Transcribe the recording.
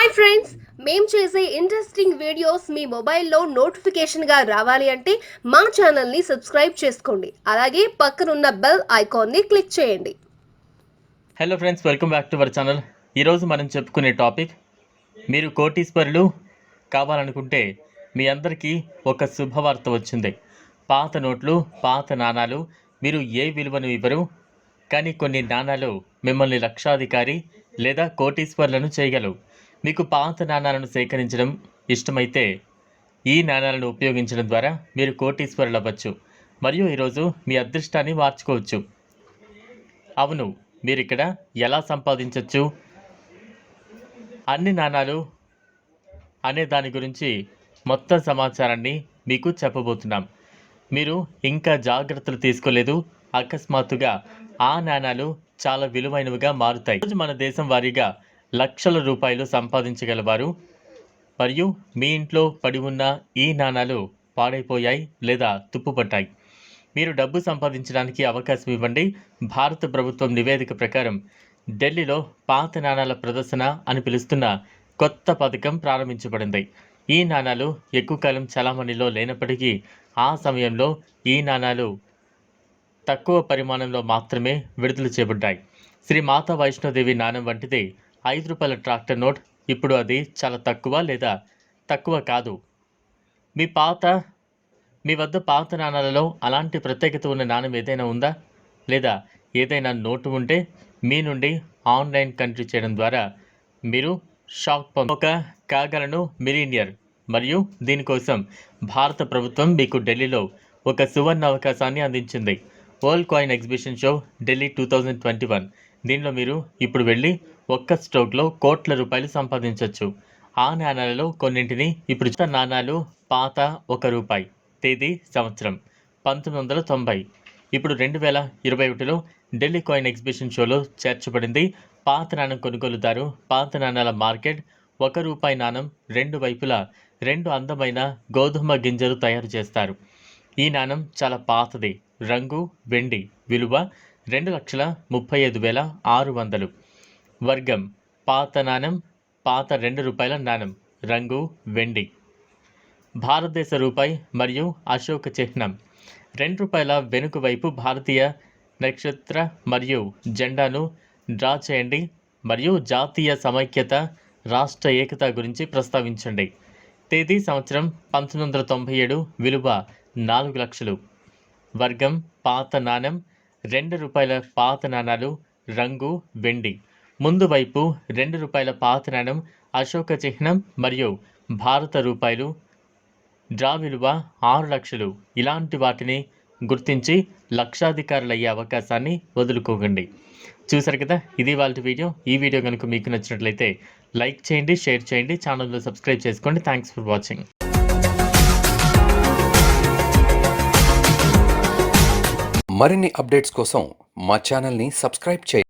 Hi friends మేము చేసే interesting videos మీ మొబైల్లో నోటిఫికేషన్గా రావాలి అంటే మా ఛానల్ని సబ్స్క్రైబ్ చేసుకోండి. అలాగే పక్కనున్న బెల్ ఐకాన్ని క్లిక్ చేయండి. Hello friends welcome back to our channel ఈరోజు మనం చెప్పుకునే టాపిక్ మీరు కోటీశ్వరులు కావాలనుకుంటే మీ అందరికీ ఒక శుభవార్త వచ్చింది. పాత నోట్లు పాత నాణాలు మీరు ఏ విలువను ఇవ్వరు కానీ కొన్ని నాణాలు మిమ్మల్ని లక్షాధికారి లేదా కోటీశ్వర్లను చేయగలవు. మీకు పాత నాణాలను సేకరించడం ఇష్టమైతే ఈ నాణాలను ఉపయోగించడం ద్వారా మీరు కోటీశ్వరులు అవ్వచ్చు మరియు ఈరోజు మీ అదృష్టాన్ని మార్చుకోవచ్చు. అవును మీరు ఇక్కడ ఎలా సంపాదించవచ్చు అన్ని నాణాలు అనే దాని గురించి మొత్తం సమాచారాన్ని మీకు చెప్పబోతున్నాం. మీరు ఇంకా జాగ్రత్తలు తీసుకోలేదు. అకస్మాత్తుగా ఆ నాణాలు చాలా విలువైనవిగా మారుతాయి. రోజు మన దేశం వారీగా లక్షల రూపాయలు సంపాదించగలవారు. మరియు మీ ఇంట్లో పడి ఉన్న ఈ నాణాలు పాడైపోయాయి లేదా తుప్పుపట్టాయి. మీరు డబ్బు సంపాదించడానికి అవకాశం ఇవ్వండి. భారత ప్రభుత్వం నివేదిక ప్రకారం ఢిల్లీలో పాత నాణాల ప్రదర్శన అని పిలుస్తున్న కొత్త పథకం ప్రారంభించబడింది. ఈ నాణాలు ఎక్కువ కాలం చలామణిలో లేనప్పటికీ ఆ సమయంలో ఈ నాణాలు తక్కువ పరిమాణంలో మాత్రమే విడుదల చేయబడ్డాయి. శ్రీ మాతా వైష్ణోదేవి నాణం వంటిది ఐదు రూపాయల ట్రాక్టర్ నోట్. ఇప్పుడు అది చాలా తక్కువ లేదా తక్కువ కాదు. మీ పాత మీ వద్ద పాత నాణాలలో అలాంటి ప్రత్యేకత ఉన్న నాణ్యం ఏదైనా ఉందా? లేదా ఏదైనా నోటు ఉంటే మీ నుండి ఆన్లైన్ కంట్రీ చేయడం ద్వారా మీరు షాక్ ఒక కాగలను మిలీనియర్ మరియు దీనికోసం భారత ప్రభుత్వం మీకు ఢిల్లీలో ఒక సువర్ణ అవకాశాన్ని అందించింది. World coin exhibition show Delhi two thousand twenty one. దీనిలో మీరు ఇప్పుడు వెళ్ళి ఒక్క స్ట్రోక్లో కోట్ల రూపాయలు సంపాదించవచ్చు ఆ నాణాలలో కొన్నింటిని ఇప్పుడు నాణాలు పాత ఒక రూపాయి తేదీ సంవత్సరం పంతొమ్మిది వందల తొంభై. ఇప్పుడు రెండు వేల ఇరవై ఒకటిలో ఢిల్లీ కాయిన్ ఎగ్జిబిషన్ షోలో చేర్చబడింది. పాత నాణం కొనుగోలుదారు పాత నాణాల మార్కెట్ ఒక రూపాయి నాణం రెండు వైపులా రెండు అందమైన గోధుమ గింజలు తయారు చేస్తారు. ఈ నాణం చాలా పాతది. రంగు వెండి విలువ రెండు లక్షల ముప్పై ఐదు వేల ఆరు వందలు. వర్గం. పాత నాణం పాత రెండు రూపాయల నాణం. రంగు వెండి. భారతదేశ రూపాయి మరియు అశోక చిహ్నం. రెండు రూపాయల వెనుక వైపు భారతీయ నక్షత్ర మరియు జెండాను డ్రా చేయండి మరియు జాతీయ సమైక్యత రాష్ట్ర ఏకత గురించి ప్రస్తావించండి. తేదీ సంవత్సరం పంతొమ్మిది వందల తొంభై ఏడు విలువ నాలుగు లక్షలు. వర్గం పాత నాణెం రెండు రూపాయల పాత నాణాలు రంగు వెండి. ముందు వైపు రెండు రూపాయల పాత నాణం అశోక చిహ్నం మరియు భారత రూపాయలు. డ్రా విలువ ఆరు లక్షలు. ఇలాంటి వాటిని గుర్తించి లక్షాధికారులు అయ్యే అవకాశాన్ని వదులుకోకండి. చూసారు కదా ఇది వాళ్ళ వీడియో. ఈ వీడియో కనుక మీకు నచ్చినట్లయితే లైక్ చేయండి షేర్ చేయండి ఛానల్లో సబ్స్క్రైబ్ చేసుకోండి. Thanks for watching. మరిన్ని అప్డేట్స్ కోసం మా ఛానల్ని సబ్స్క్రైబ్ చేయండి.